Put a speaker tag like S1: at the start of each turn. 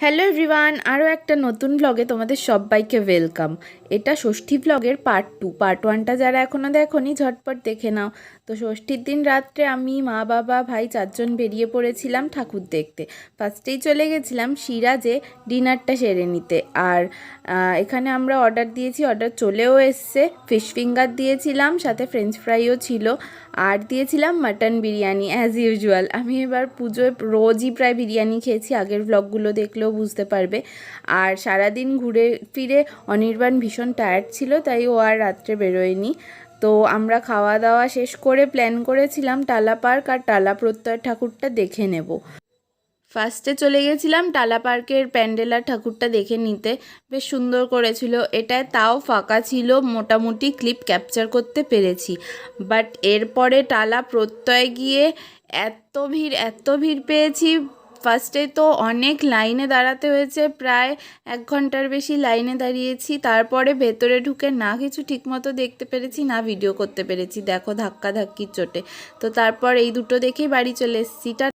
S1: Hello everyone আরও একটা নতুন ব্লগে তোমাদের সবাইকে ওয়েলকাম এটা ষষ্ঠী ব্লগের পার্ট টু পার্ট ওয়ানটা যারা এখনও দেখোনি, ঝটপট দেখে নাও। তো ষষ্ঠীর দিন রাত্রে আমি, মা, বাবা, ভাই চারজন বেরিয়ে পড়েছিলাম ঠাকুর দেখতে। ফার্স্টেই চলে গেছিলাম সিরাজে ডিনারটা সেরে নিতে। আর এখানে আমরা অর্ডার দিয়েছি অর্ডার চলেও এসছে। ফিশ ফিঙ্গার দিয়েছিলাম, সাথে ফ্রেঞ্চ ফ্রাইও ছিল। আর দিয়েছিলাম মাটন বিরিয়ানি অ্যাজ ইউজুয়াল আমি এবার পুজোয় রোজই প্রায় বিরিয়ানি খেয়েছি। আগের ব্লগগুলো দেখলেও বুঝতে পারবে। আর সারাদিন ঘুরে ফিরে অনির্বাণ ভীষণ টায়ার্ড ছিল, তাই ও আর রাত্রে বেরোয়নি। তো আমরা খাওয়া দাওয়া শেষ করে প্ল্যান করেছিলাম টালা পার্ক আর টালা প্রত্যয় ঠাকুরটা দেখে নেব। ফার্স্টে চলে গেছিলাম টালা পার্কের প্যান্ডেল আর ঠাকুরটা দেখে নিতে। বেশ সুন্দর করেছিল। এটায় তাও ফাঁকা ছিল, মোটামুটি ক্লিপ ক্যাপচার করতে পেরেছি। বাট এরপরে টালা প্রত্যয় গিয়ে এত ভিড় এত ভিড় পেয়েছি ফার্স্টে তো অনেক লাইনে দাঁড়াতে হয়েছে, প্রায় এক ঘণ্টার বেশি লাইনে দাঁড়িয়েছি। তারপরে ভেতরে ঢুকে না কিছু ঠিকমতো দেখতে পেরেছি, না ভিডিও করতে পেরেছি। দেখো ধাক্কা ধাক্কির চোটে। তো তারপর এই দুটো দেখেই বাড়ি চলে এসেছি।